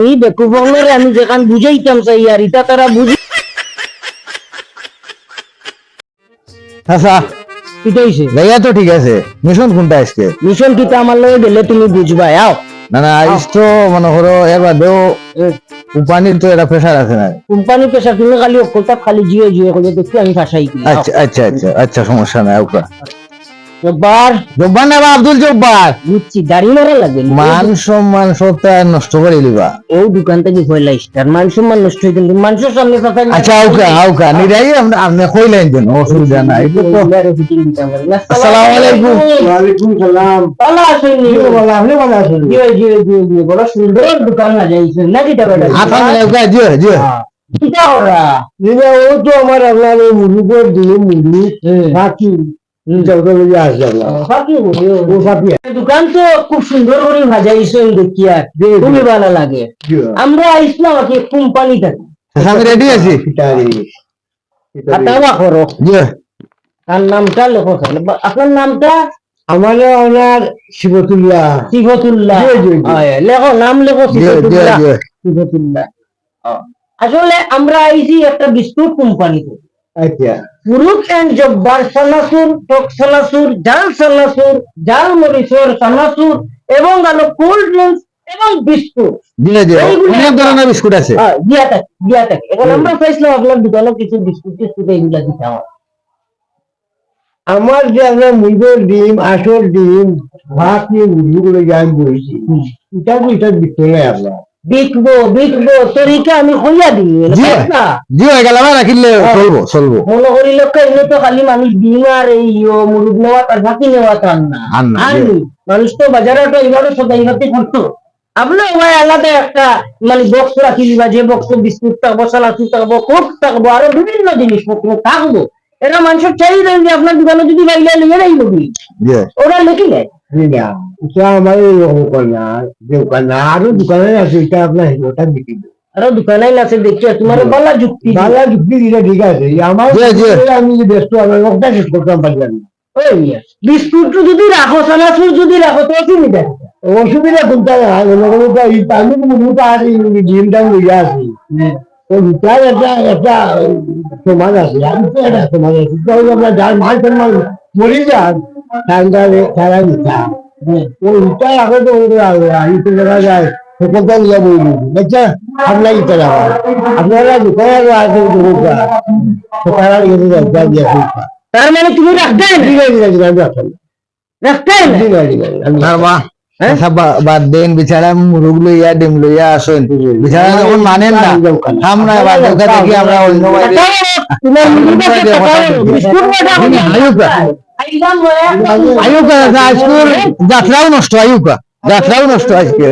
এই আমি যেখান বুঝাইতাম চাই আর ইটা তারা বুঝি আচ্ছা। কিটা হইছে। জায়গা তো ঠিক আছে। মিশন কোনটা আজকে? মিশন কিটা আমার লগে গেলে তুমি বুঝবা আও। না না আইস তো মনে করো এর বাদেও কোম্পানির তো একটা প্রেশার আছে না। কোম্পানি পেশা তুমি খালি অকলটা খালি জিও জিও করে দেখি আমি কি আচ্ছা আচ্ছা আচ্ছা আচ্ছা সমস্যা নাই ওকা একবার জব্বার না বা আব্দুল জব্বার? বুঝছি দাঁড়িয়ে মারা লাগবে মান সম্মান সবটা নষ্ট করে দিবা। ও দোকান থেকে কইলাইস তার মান সম্মান নষ্ট হয়ে কিন্তু মানুষের সামনে কথা আচ্ছা আউকা আউকা নিরাই আপনি আপনি কইলেন যেন অসুবিধা নাই। আসসালামু আলাইকুম। ওয়ালাইকুম সালাম। ভালো আছেন ভালো আপনি ভালো আছেন? জিও জিও জিও জিও বড় সুন্দর দোকান না যাইছেন না কিটা বেটা আতান লেউকা জিও জিও। কিটা ওরা ও তো আমার আপনার মুরুগর দিয়ে মুরু বাকি দোকান তো খুব সুন্দর করে ভাজাইছেন দেখি খুবই ভালো লাগে আমরা আইসলাম আর কি কোম্পানি থেকে আমি রেডি আছি পিটারি করো তার নামটা লেখো আপনার নামটা আমার ওনার শিবতুল্লাহ লেখো নাম লেখো জিও সিফতুল্লাহ আসলে আমরা আইছি একটা বিস্কুট কোম্পানিতে। আচ্ছা। ফুরুট এন্ড জব্বার সানাসুর টক সানাসুর জাল সানাসুর জাল মরিচর সানাসুর এবং আলো কোল্ড ড্রিঙ্কস এবং বিস্কুট। জিও অনেক ধরনের বিস্কুট আছে। হ্যাঁ, দিয়া থাকে দিয়া থাকে। এখন আমরা চাইছিলাম আপনার কিছু বিস্কুট টিস্কুট এইগুলা দিতে আমার আমার যে আপনার মুরগোর ডিম আসল ডিম ভাত নিয়ে মুরগিগুলো যে আমি বলেছি এটা এটা বিক্রি নাই আপনার বিকবো বিকবো তরিকা আমি দিই জি। না জিও এগালা রাখিলে চলবো চলবো। মনে করি লোক এগুলো তো খালি মানুষ ডিম আর এই ও নেওয়া তার বাকি নেওয়া তার না। আর। মানুষ তো বাজারে তো এইভাবে সদাই হাতে করতো আপনি ওই আলাদা একটা মানে বক্স রাখি দিবা যে বক্স বিস্কুট থাকব সালাসু থাকব কোক থাকব আরও বিভিন্ন জিনিসপত্র থাকব। এটা মানুষের চাহিদা যে আপনার দোকানে যদি বাইলে লিখে নেই ওরা লিখি নেয় জি না এটা আমার এরকম করে না দোকান না আরও দোকানে আছে এটা আপনার ওটা বিক্রি দেবো আরও দোকানে আছে দেখি তোমার বলা যুক্তি ভালো যুক্তি দিলে ঠিক আছে আমার জি, জি। আমি যে ব্যস্ত আমার ওটা শেষ করতাম পারলাম না ওই মিয়া, বিস্কুট যদি রাখো সালাসুর যদি রাখো তো অসুবিধা কি? অসুবিধা কোনটা না মনে করো তো এই আমি মনে আর ডিমটা লইয়া আছি তো তার একটা একটা সমাজ আছে আমি তো একটা সমাজ আছে তো আমরা যার মাল সম্মান মরি যান তাহলে তারা নিতা ও ইটা আগে তো আমি তো দেখা যায় সকলটা নিয়ে বলি বাচ্চা আপনার ইটা যাওয়া আপনারা দোকানে আছে দোকানটা তো তারা গেছে যাওয়া দিয়ে তার মানে তুমি রাখতেই না ঠিক আছে ঠিক আছে আমি রাখলাম রাখতেই না ঠিক আছে ঠিক আছে আমি আর বা আচ্ছা বা- বাদ দেন বিছাড়া মুরুগ লইয়া ডিম লইয়া আসেন বিছাড়া যখন মানেন না আমরা বা দোকান থেকে আমরা অন্য আয়ুকা আজকুর যাত্রাও নষ্ট আয়ুকা যাত্রাও নষ্ট আজকে।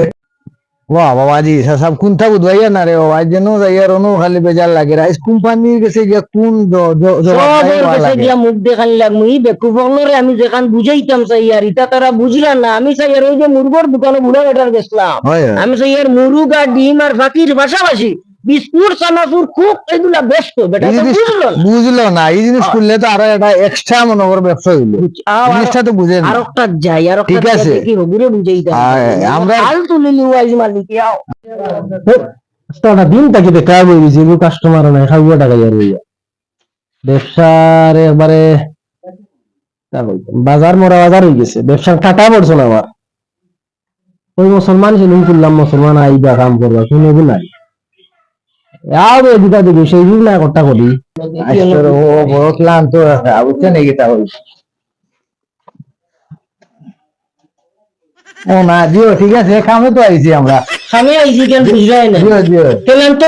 বাহ বাবাজি সব কোনটা বুধবাইয়া না রে বাবা যেন যাইয়ার অনু খালি বেজার লাগে রাইস কোম্পানির কাছে গিয়া কোন মুখ দেখান লাগমু বেকুফলরে আমি যেখান বুঝাইতাম চাই আর ইটা তারা বুঝলাম না। আমি চাই আর ওই যে মুরগর দোকানে বুড়া বেটার গেছিলাম। আমি চাই আর মুরুগ আর ডিম আর ফাঁকির পাশাপাশি বিস্কুট চানাচুর খুব এগুলা ব্যস্ত বেটা বুঝলো না? বুঝলো না এই জিনিস করলে তো আরও একটা এক্সট্রা মনে করো ব্যবসা হইল জিনিসটা তো বুঝেন। আর একটা যাই আর ঠিক আছে। কি আয়, আমরা- হাল তুলি লিউ আইজ মালিক দিন তাকে দেখা কাস্টমার নাই খাব টাকা যার হইয়া ব্যবসার একবারে বাজার মরা বাজার হয়ে গেছে ব্যবসার কাটা পড়ছে না আমার। ওই মুসলমান ছিল করলাম মুসলমান আইবা কাম করবা শুনে নাই। ও না ঠিক আছে কামে তো আইছি আমরা আইছি কেন বুঝলাই না কেন তো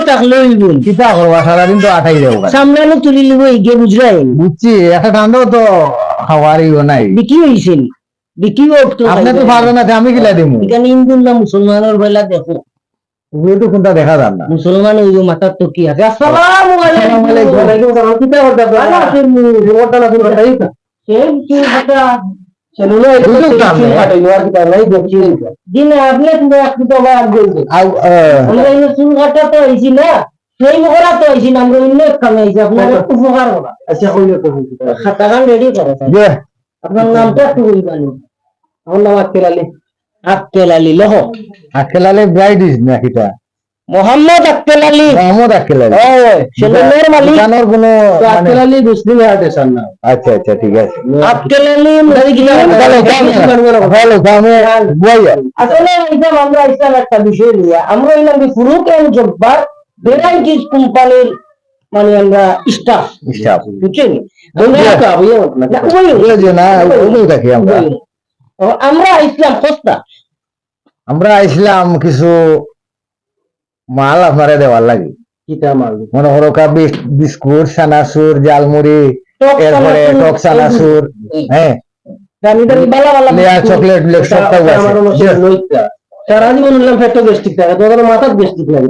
কিতা করবা সারাদিন তো আঠাই দেবো সামনে তুলি লিব ইগে বুঝলাই বুঝছি একটা ঠান্ডাও তো খাওয়ারই নাই বিক্রি হইছিল বিক্রি হোক তো আপনি তো পারবেন না আমি কিলা দিমু এখানে হিন্দুর না মুসলমানের বেলা দেখো ওগুলো তো কোনটা দেখা যান না। মুসলমান ওই যে মাথার তো কি আছে। আসসালামু আলাইকুম। কিতা করতে রিমোটটা না? কি কথা এই তো। আপনি। ইউনিভার কি নাই দেখছি দিন আপনি তো তো চুল কাটা তো না। সেই মকরা তো আইছি না। আমরা অন্য কামে আইছি আপনার উপকার করা আচ্ছা কইলে তো খাতাগান রেডি করো আপনার নামটা একটু বলবেন আমার নাম আক্কেল আলী। আক্কেল আলী লহ। আজকাল আলে ব্রাইড ইস না কিটা? মোহাম্মদ আক্কেল আলী মোহাম্মদ আক্কেল আলী সেলুনের মালিক। দোকানের কোনো আক্কেল মানে- আলী মুসলিম আর্টিসান না আচ্ছা আচ্ছা ঠিক আছে। আক্কেল আলী ভালো ভালো আমি বইয়া আসলে ইসলাম আমরা ইসলাম একটা বিষয় নিয়ে আমরা এলাম কি ফুরুক এন্ড জব্বার ভ্যারাইটিস কোম্পানির মানে আমরা স্টাফ স্টাফ বুঝছেন? আমরা ইসলাম সস্তা। আমরা আইছিলাম কিছু মাল আপনারে দেওয়ার লাগে। মাল? মনে করো বিস্কুট সানাসুর জালমুড়ি এরপরে টক সানাসুর হ্যাঁ। চকলেট লেক সবটা আছে। লইতা সারা জীবন হলাম পেটে গ্যাস্ট্রিক থাকে তোদের মাথার গ্যাস্ট্রিক লাগে?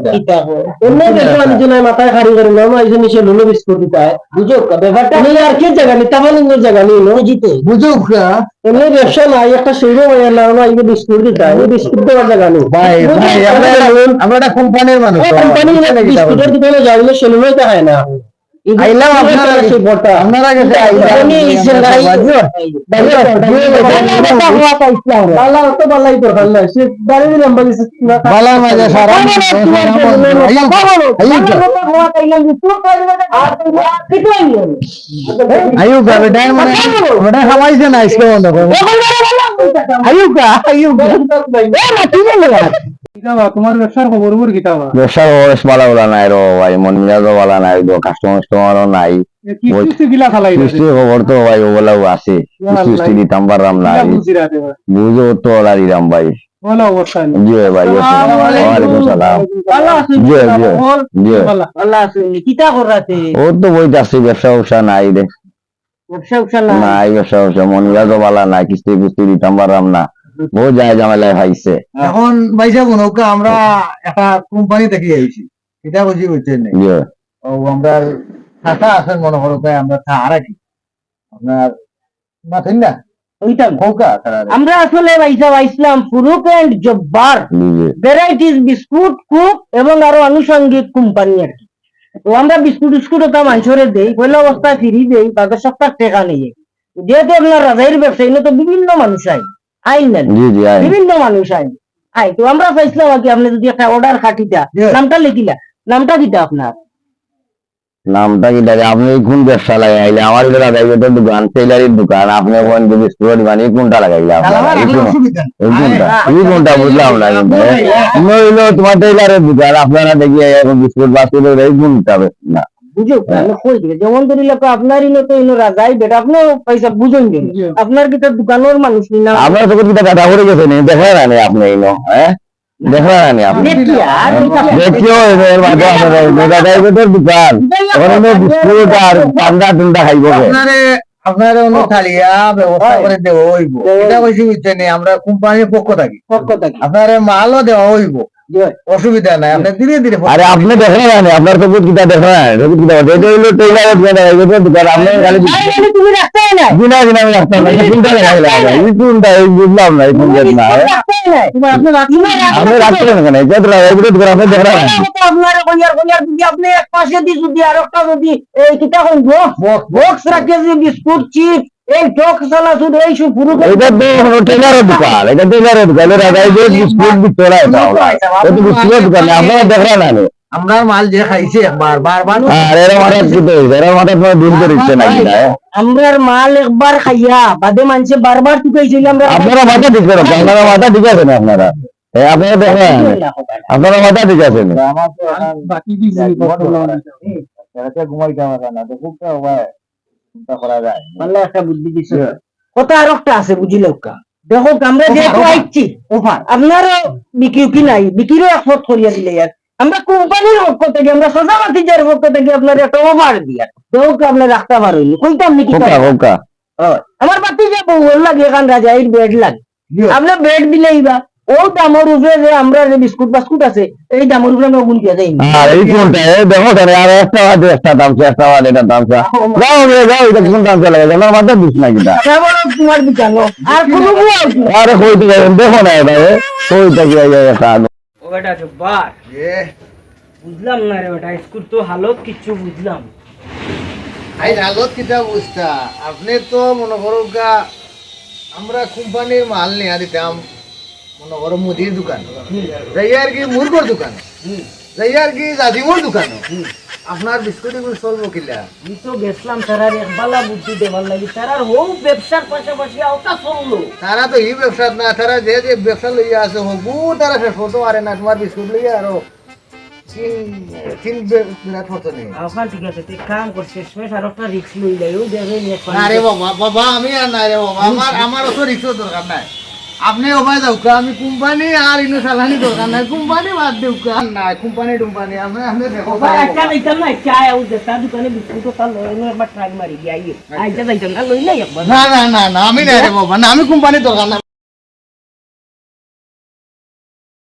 এমনি দেখো আমি যে নাই মাথায় খাড়ি করে নাও আইসে নিচে লুলো বিস্কুট দিতে হয় বুঝো? কা ব্যাপারটা আমি আর কি জায়গা নি তামালিঙ্গের জায়গা নি নো বুঝিতে বুঝুক না? এমনি ব্যবসা নাই একটা সেইরো হয়ে নাও না আইসে বিস্কুট দিতে হয় এই বিস্কুট দেওয়ার জায়গা নেই। ভাই আমরা একটা- কোম্পানির মানুষ এই কোম্পানি বিস্কুটের দোকানে যাইলে সেলুনে তো হয় না। আইলাম আপনারা সেই বড়টা আপনারা কাছে আমি ইসরায়েল- বালা তো বালাই তো ভালো সে দাঁড়িয়ে দিলাম বলি বালা মাঝে সারা আয়ুকা বেটা মানে বেটা খাওয়াইছে না আজকে বন্ধ করব আয়ুকা আয়ুকা তোমার ব্যবসার খবর উপর কিতা বা ব্যবসার অবস্থা ভালো বলা নাই রো ভাই মন মিজাজও ভালো নাই তো কাস্টমার কাস্টমারও নাই। কিস্তি গিলা খালাই কিস্তি খবর তো ভাই ওগুলাও আছে। কিস্তি কিস্তি দিতাম পারলাম না বুঝো তো ওলা দিলাম ভাই। ভালো অবস্থা জি ভাই ওয়ালাইকুম সালাম জি জি জি কিতা করাতে ও তো বইতে ব্যবসা ব্যবসা নাই রে ব্যবসা নাই? ব্যবসা ব্যবসা মন নাই কিস্তি কিস্তি দিতাম পারলাম না বহু যায় ঝামেলায় এখন ভাইসা নৌকা আমরা একটা কোম্পানি থেকে আইছি। এটা বুঝি বুঝছেন না ও আমরা থাকা আছেন মনে করো তাই আমরা থাকা কি আপনার মাথেন না? আমরা আসলে ভাইসা ফুরুক এন্ড জব্বার। ভ্যারাইটিস বিস্কুট কুক এবং আরও আনুষঙ্গিক কোম্পানি আর কি। তো আমরা বিস্কুট বিস্কুট ওটা মানুষরে দেই পয়লা অবস্থায় ফিরি দেই তাদের সপ্তাহ টেকা নেই যেহেতু আপনার রাজাইর ব্যবসা এগুলো তো বিভিন্ন মানুষ আই আইন। বিভিন্ন মানুষ আইন। আই তো আমরা কি? আপনি যদি একটা অর্ডার খাটিতা নামটা লিখিলা নামটা দিতা আপনার। নামটা কি দাদা আপনি কোন ব্যবসা লাগাইলে আমার এটা দাদা দোকান টেলারির দোকান। আপনি কোন দোকান এই কোনটা লাগাইলে আপনারা? এই কোনটা? বুঝলাম না কিন্তু নইলো তোমার টেলারের দোকান আপনারা দেখি বিস্কুট বাস্কুট এই কোনটা? না। বুঝো? আমি কই দিই যেমন ধরিলে তো আপনার ইনো তো ইনো রাজাই বেটা আপনি পয়সা বুঝুন দিন আপনার কি তো দোকানের মানুষ নি না? আপনার তো করে গেছে নি? দেখা না আপনি এইনো হ্যাঁ? দেখা না আপনি। দেখি আর এটা- দেখিও এর মাঝে আপনারা দাদা এর দোকান। ওখানে বিস্কুট আর ঠান্ডা ঠান্ডা খাইব আপনারে আপনারে থালিয়া ব্যবস্থা করে দেওয়া হইব। এটা বেশি বুঝছেন আমরা কোম্পানির পক্ষ থাকি। পক্ষ থাকি। আপনারে মালও দেওয়া হইব। অসুবিধা নাই আপনি ধীরে ধীরে আরে আপনি দেখা না আপনার তো কিটা না কিটা এটা দোকান দোকান আপনি খালি তুমি বিনা বিনা এই এই বুঝলাম না এই কোনটা না তুমি রাখতেই নাই তোমার আপনি রাখছেন আপনি কেন? এটা তো এই দোকান আপনি দেখা না। আপনার কইয়ার কইয়ার যদি আপনি এক পাশে দি যদি আর একটা যদি এই কিটা বক্স। রাখে যে বিস্কুট চিপ এই টক সালা শুধু এই সব পুরো এটা তো হলো টেলারের দোকান এটা টেলারের দোকান এটা রাখাই যে বিস্কুট বিতরা এটা এটা বিস্কুটের দোকান আপনারা দেখা না আমরা মাল যে খাইছে একবার বারবার আর এর মাথা কি তো এর মাথা তো দিন করে ইচ্ছে না? আমরার মাল একবার খাইয়া বাদে মানছে বারবার টুকাইছিল আমরা আপনারা মাথা ঠিক করো আপনারা মাথা ঠিক আছে না আপনারা? এ আপনারা দেখা আপনারা মাথা ঠিক আছে না। আমার তো বাকি কি রাতে ঘুমাইতে হবে না তো খুব ভাই চিন্তা করা যায়। ভালো একটা বুদ্ধি দিছে। কথা আর একটা আছে বুঝিলে কা দেখো আমরা যেহেতু আইছি ওফার আপনারও বিক্রি কি নাই বিক্রিও একমত করিয়া দিলে ইয়ার আমরা কোম্পানির পক্ষ থেকে আমরা সোসাইটির পক্ষ থেকে আপনার একটা অফার দিয়া। দেখো আপনার রাখতে নাকি হোকা হোকা আমার বাতি যে বউ লাগে এখান রাজা এই বেড লাগে আপনার বেড দিলেই বা ও দামর উপরে যে আমরা যে বিস্কুট বাস্কুট আছে এই দামর উপরে আমরা গুনতে যাই। আর এই কোনটা দেখো তাহলে আর একটা বাদে একটা দাম চা একটা বাদে এটা দাম চা যাও রে যাও এটা কোন দাম চা লাগে আমার মাথা দিস না কিটা। তোমার বিকানো আর কোনো আরে কইতে গেলেন দেখো না এটা এ কইতে গিয়ে একটা ও বেটা জব্বার বুঝলাম না রে বেটা স্কুল তো হালত কিচ্ছু বুঝলাম। আই হালত কিতা বুঝতা? আপনি তো মনে করো আমরা কোম্পানির মাল নিয়ে দিতাম। মনে করো মুদির দোকান। যাই আর কি মুরগোর দোকান? যাইয়ার কি জাজিমুর দোকান? আপনার বিস্কুট এগুলো চলবো কিলা? আমি তো গেছিলাম তারার একবালা বুদ্ধি দেবার লাগি। তারার হৌ ব্যবসার পাশাপাশি আওতা চলল। তারা তো এই ব্যবসা না তারা যে যে ব্যবসা লইয়া আছে হবু তারা শেষ করতে পারে না তোমার বিস্কুট লইয়া আরও হতো আর রিক্স আর আমার আমার অত রিক্সও দরকার নাই। আপনি ওবাই যাউকা আমি কোম্পানি আর ইনো সালানি দরকার নাই। কোম্পানি বাদ দেউকা না কোম্পানি টুম্পানি আপনি আমি দেখো বাবা একটা লইতাম না চায় আউ তার দোকানে বিস্কুট তা লই এনে একবার ট্রাই মারি গিয়ে আইতে যাইতাম না লই নাই একবার। না না না না আমি নাই রে বাবা না আমি কোম্পানি দরকার নাই।